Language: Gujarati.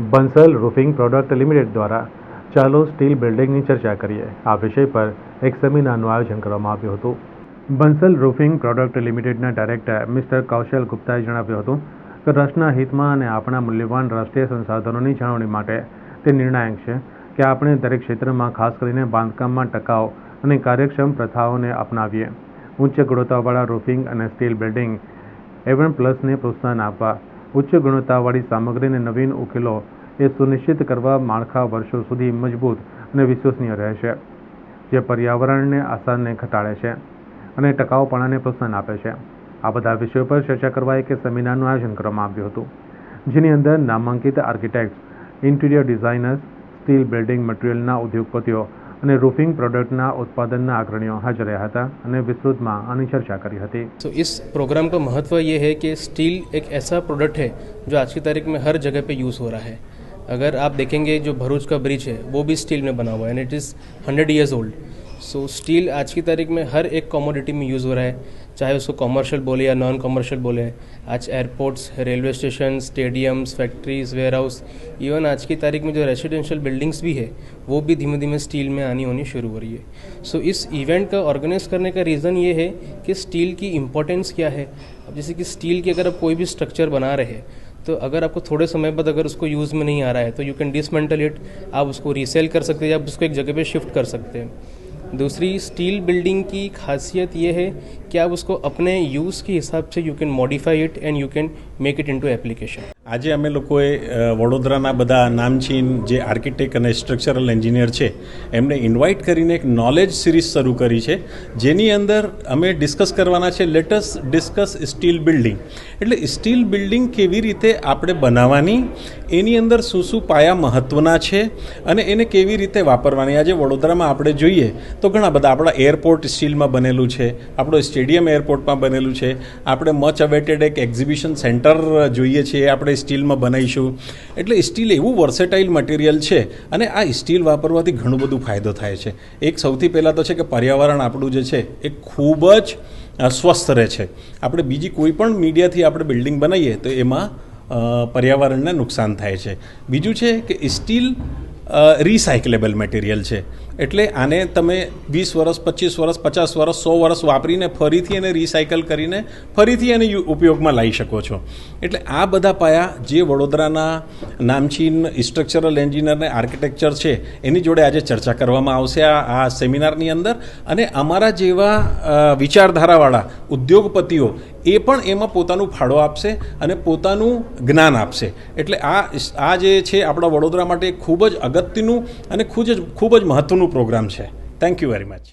બંસલ રૂફિંગ પ્રોડક્ટ લિમિટેડ દ્વારા ચાલો સ્ટીલ બિલ્ડિંગની ચર્ચા કરીએ. આ વિષય પર એક સેમિનારનું આયોજન કરવામાં આવ્યું હતું. બંસલ રૂફિંગ પ્રોડક્ટ લિમિટેડના ડાયરેક્ટર મિસ્ટર કૌશલ ગુપ્તાએ જણાવ્યું હતું કે રાષ્ટ્રના હિતમાં અને આપણા મૂલ્યવાન રાષ્ટ્રીય સંસાધનોની જાળવણી માટે તે નિર્ણાયક છે કે આપણે દરેક ક્ષેત્રમાં ખાસ કરીને બાંધકામમાં ટકાઉ અને કાર્યક્ષમ પ્રથાઓને અપનાવીએ. ઉચ્ચ ગુણવત્તાવાળા રૂફિંગ અને સ્ટીલ બિલ્ડિંગ એવન પ્લસને પ્રોત્સાહન આપવા ઉચ્ચ ગુણવત્તાવાળી સામગ્રીને નવીન ઉકેલો એ સુનિશ્ચિત કરવા માળખા વર્ષો સુધી મજબૂત અને વિશ્વસનીય રહે છે, જે પર્યાવરણને આસાનને ઘટાડે છે અને ટકાઉપણાને પ્રોત્સાહન આપે છે. આ બધા વિષયો પર ચર્ચા કરવા એક સેમિનારનું આયોજન કરવામાં આવ્યું હતું, જેની અંદર નામાંકિત architects, interior designers, steel building મટીરિયલના ઉદ્યોગપતિઓ અને રૂફિંગ પ્રોડક્ટના ઉત્પાદનના અગ્રણીઓ હાજર રહ્યા હતા અને વિસ્તૃતમાં આની ચર્ચા કરી હતી तो इस प्रोग्राम का महत्व ये है कि स्टील एक ऐसा प्रोडक्ट है जो आज की तारीख में हर जगह पे यूज़ हो रहा है अगर आप देखेंगे जो भरूच का ब्रिज है वो भी स्टील में बना हुआ है and it is hundred years old so steel आज की तारीख में हर एक कमोडिटी में यूज़ हो रहा है। चाहे उसको कॉमर्शियल बोले या नॉन कॉमर्शियल बोले आज airports railway station stadiums factories warehouse even आज की तारीख में जो रेसिडेंशियल बिल्डिंग्स भी है वो भी धीमे धीमे स्टील में आनी होनी शुरू हो रही है। सो so, इस इवेंट का ऑर्गेनाइज करने का रीज़न ये है कि स्टील की इम्पोर्टेंस क्या है। अब जैसे कि स्टील की अगर आप कोई भी स्ट्रक्चर बना रहे तो अगर आपको थोड़े समय बाद अगर उसको यूज़ में नहीं आ रहा है तो यू कैन डिसमेंटल इट आप उसको रीसेल कर सकते हैं या आप उसको एक जगह पे शिफ्ट कर सकते हैं। दूसरी स्टील बिल्डिंग की खासियत ये है कि आप उसको अपने यूज़ के हिसाब से you can modify it and you can make it into application આજે અમે લોકોએ અ, વડોદરાના બધા નામચીન જે આર્કિટેક્ટ અને સ્ટ્રક્ચરલ એન્જિનિયર છે એમને ઇન્વાઇટ કરીને એક નોલેજ સિરીઝ શરૂ કરી છે જેની અંદર અમે ડિસ્કસ કરવાના છે લેટસ ડિસ્કસ સ્ટીલ બિલ્ડિંગ એટલે સ્ટીલ બિલ્ડિંગ કેવી રીતે આપણે બનાવવાની એની અંદર શું શું પાયા મહત્ત્વના છે અને એને કેવી રીતે વાપરવાની આજે વડોદરામાં આપણે જોઈએ તો ઘણા બધા આપણા એરપોર્ટ સ્ટીલમાં બનેલું છે, આપણો સ્ટેડિયમ એરપોર્ટમાં બનેલું છે, આપણે મચ અવેટેડ એક એક્ઝિબિશન સેન્ટર જોઈએ છીએ, આપણે સ્ટીલમાં બનાવીશું. એટલે સ્ટીલ એવું વર્સેટાઇલ મટીરિયલ છે અને આ સ્ટીલ વાપરવાથી ઘણું બધું ફાયદો થાય છે. એક સૌથી પહેલાં તો છે કે પર્યાવરણ આપણું જે છે, એ ખૂબ જ સ્વસ્થ રહે છે. આપણે બીજી કોઈ પણ મીડિયાથી આપણે બિલ્ડિંગ બનાવીએ તો એમાં પર્યાવરણને નુકસાન થાય છે. બીજું છે કે સ્ટીલ રિસાયકલેબલ મટીરિયલ છે. એટલે આને તમે વીસ વર્ષ, પચીસ વર્ષ, પચાસ વર્ષ, સો વર્ષ વાપરીને ફરીથી એને રિસાયકલ કરીને ફરીથી એને ઉપયોગમાં લાવી શકો છો. એટલે આ બધા પાયા જે વડોદરાના નામચીન સ્ટ્રક્ચરલ એન્જિનિયર અને આર્કિટેક્ચર છે, એની જોડે આજે ચર્ચા કરવામાં આવશે આ આ સેમિનારની અંદર. અને અમારા જેવા વિચારધારાવાળા ઉદ્યોગપતિઓ એ પણ એમાં પોતાનું ફાળો આપશે અને પોતાનું જ્ઞાન આપશે. એટલે આ આ જે છે આપણા વડોદરા માટે ખૂબ જ અગત્યનું અને ખૂબ જ ખૂબ જ મહત્ત્વનું પ્રોગ્રામ છે. Thank you very much